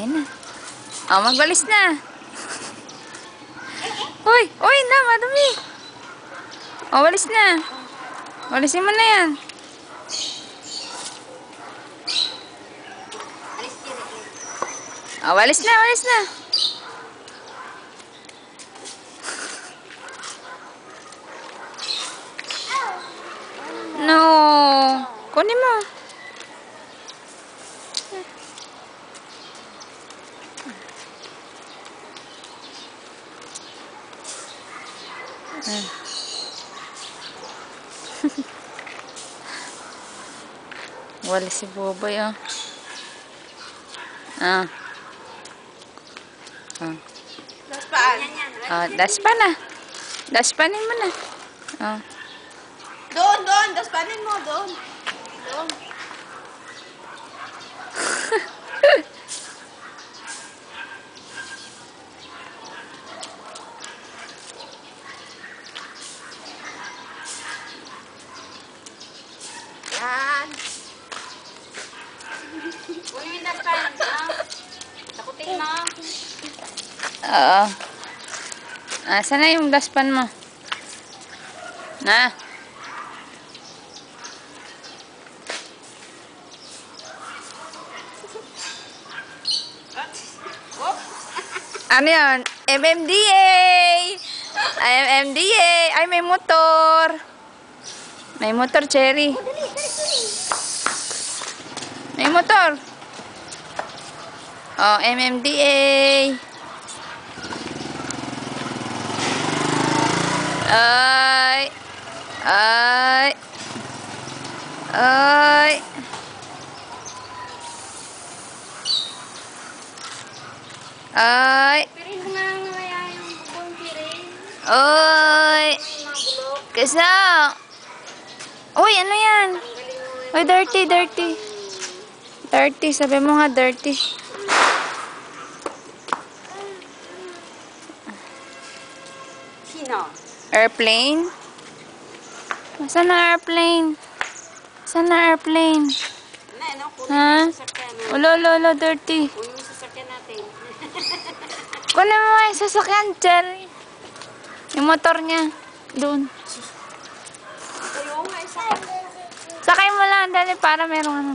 Ayan na. Oh, magwalis na. Uy, uy na, madumi. Oh, walis na. Walisin mo na yan. Oh, walis na, walis na. No. Kunin mo. Wala si Boboy, oh. Ah. Ah. Daspaan. Ah, daspan na. Daspanin mo na. Ah. Doon, doon. Daspanin mo. Doon. Oo. Saan na yung daspan mo? Na. Ano yun? MMDA! MMDA! Ay, may motor! May motor, Cherry. Oh, MMDA. Ay. Ay. Ay. Ay. Pirin mo nga nawaya yung bubong pirin. Bulok. Kesa. Uy, ano yan? Uy, dirty, dirty. Dirty. Sabi mo nga dirty. Airplane? Saan na airplane? Saan na airplane? Na, ano? Kunin Ha? yung sasakyan. Ulo, ulo, ulo, dirty. Kunin mo yung sasakyan natin. Kunin mo yung sasakyan, Cherry. Yung motor niya. Doon. Sakay mo lang, dali, para merong ano.